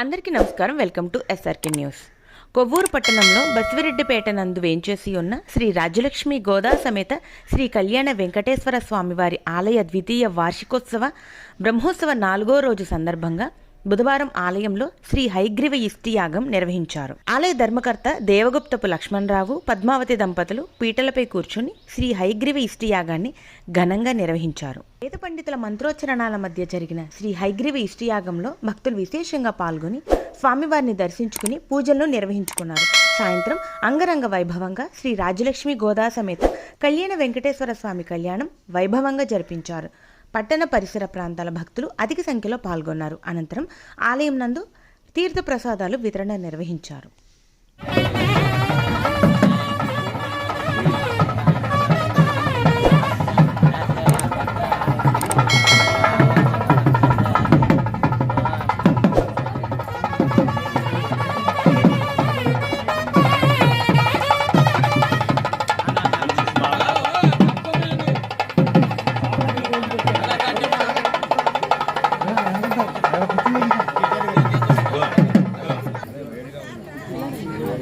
అందరికీ నమస్కారం. Welcome to SRK news Kovvur పట్టణంలో బసివిరెడ్డిపేట నందు వేంచేసి ఉన్న శ్రీ రాజ్యలక్ష్మి గోదా సమేత శ్రీ కళ్యాణ వెంకటేశ్వర స్వామివారి ఆలయ ద్వితీయ వార్షికోత్సవ బ్రహ్మోత్సవ నాలుగో రోజు సందర్భంగా బుధవారం ఆలయంలో శ్రీ హైగ్రీవ ఇష్టి యాగం నిర్వహించారు. ఆలయ ధర్మకర్త దేవగుప్తపు లక్ష్మణరావు పద్మావతి దంపతులు పీటలపై కూర్చుని శ్రీ హైగ్రీవ ఇష్టి యాగాన్ని ఘనంగా నిర్వహించారు. వేద పండితుల మంత్రోచ్చరణాల మధ్య జరిగిన శ్రీ హైగ్రీవ ఇష్టి యాగంలో భక్తులు విశేషంగా పాల్గొని స్వామివారిని దర్శించుకుని పూజలను నిర్వహించుకున్నారు. సాయంత్రం అంగరంగ వైభవంగా శ్రీ రాజలక్ష్మి గోదా సమేత కళ్యాణ వెంకటేశ్వర స్వామి కళ్యాణం వైభవంగా జరిపించారు. పట్టణ పరిసర ప్రాంతాల భక్తులు అధిక సంఖ్యలో పాల్గొన్నారు. అనంతరం ఆలయం నందు తీర్థ ప్రసాదాలు వితరణ నిర్వహించారు.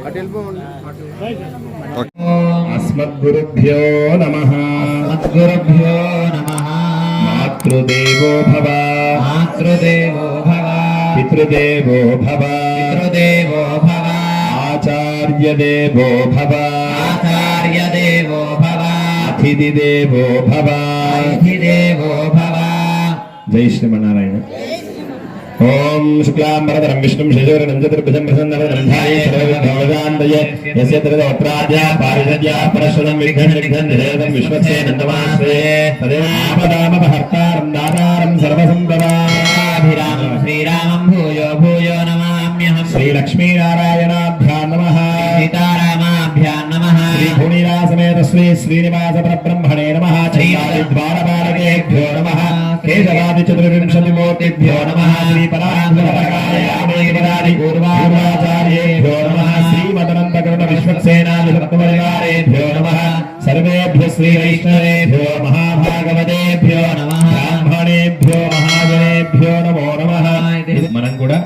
अस्मद्गुरुभ्यो नमः। अस्मद्गुरुभ्यो नमः। मातृदेवो भव। मातृदेवो भव। पितृदेवो भव। पितृदेवो भव। आचार्यदेवो भव। आचार्यदेवो भव। अतिथिदेवो भव। अतिथिदेवो भव। जय श्रीमनारायण ఓం శుక్లాంబరధరం విష్ణుం శశివరణం చతుర్భుజం ప్రసన్నవదనం భూయో భూయో నమామ్యహం శ్రీలక్ష్మీనారాయణాభ్యా నమః. భూనీరాసమే తస్మై శ్రీనివాస పరబ్రహ్మణే నమ చైద్వారపాలకేభ్యో నమ కేశవాది చతుర్వింశతి నమ శ్రీ నమ శ్రీమదనంతకరుణ విశ్వక్సేనాధిపత్వరివారేభ్యో నమ సర్వేభ్య శ్రీ వైష్ణవేభ్యో మహాభాగవతేభ్యో నమ బ్రాహ్మణేభ్యో మహాజనేభ్యో నమో నమ మనం కూడా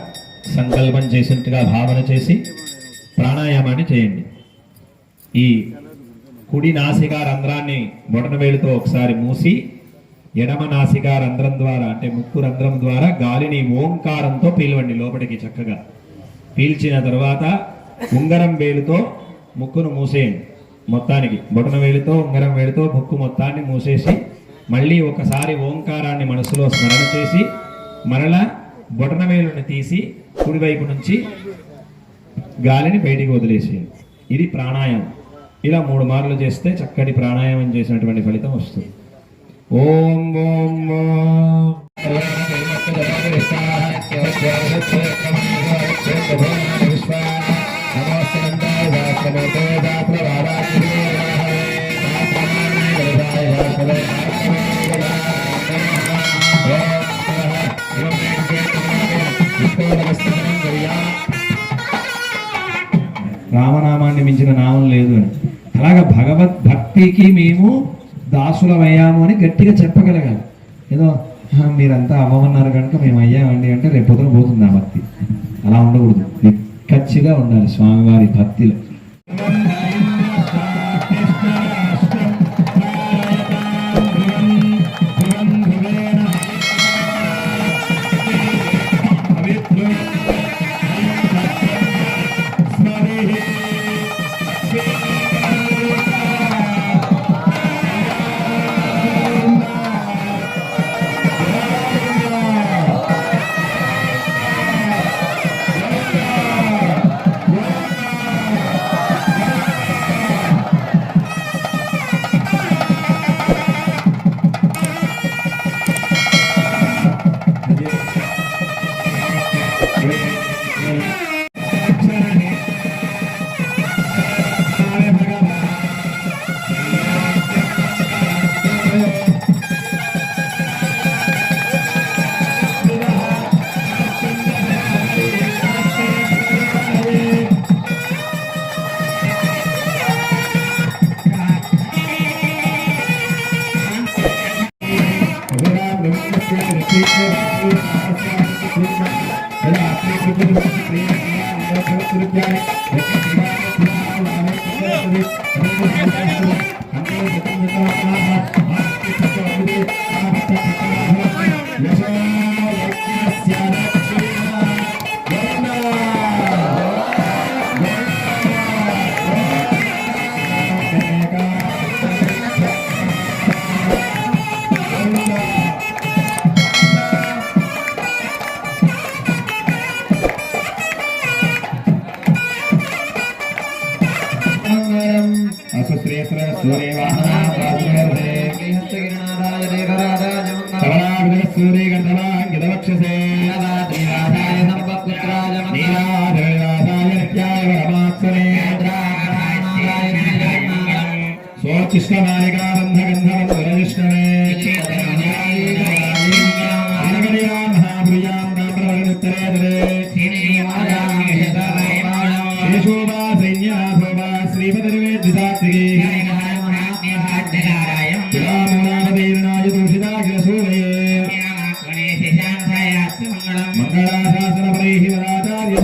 సంకల్పం చేసినట్టుగా భావన చేసి ప్రాణాయామాన్ని చేయండి। ఈ కుడి నాసికా రంధ్రాన్ని బొటన వేలుతో ఒకసారి మూసి ఎడమ నాసికా రంధ్రం ద్వారా అంటే ముక్కు రంధ్రం ద్వారా గాలిని ఓంకారంతో పీల్వండి లోపలికి చక్కగా. పీల్చిన తర్వాత ఉంగరం వేలుతో ముక్కును మూసేయండి మొత్తానికి. బొటన వేలుతో ఉంగరం వేలుతో ముక్కు మొత్తాన్ని మూసేసి మళ్ళీ ఒకసారి ఓంకారాన్ని మనసులో స్మరణ చేసి మరలా బొటన వేలుని తీసి కుడివైపు నుంచి గాలిని బయటికి వదిలేసేయండి. ఇది ప్రాణాయామం. ఇలా మూడు మార్లు చేస్తే చక్కటి ప్రాణాయామం చేసినటువంటి ఫలితం వస్తుంది. ఓం ఓం రామనామాన్ని మించిన నామం లేదు అని. అలాగా భగవత్ భక్తికి మేము దాసులమయ్యాము అని గట్టిగా చెప్పగలగాలి. ఏదో మీరంతా అవ్వమన్నారు కనుక మేము అయ్యామండి అంటే రేపు పొద్దున పోతుంది ఆ భక్తి. అలా ఉండకూడదు. ఖచ్చితంగా ఉండాలి స్వామివారి భక్తిలో. Yeah. అసుశ్రేశ్వర సూర్యవాహన దేవరాజాయ మంగళం సంపత్పుత్రాయ పరమాత్సనే మంగళాశాసన పరైః వరాచార్య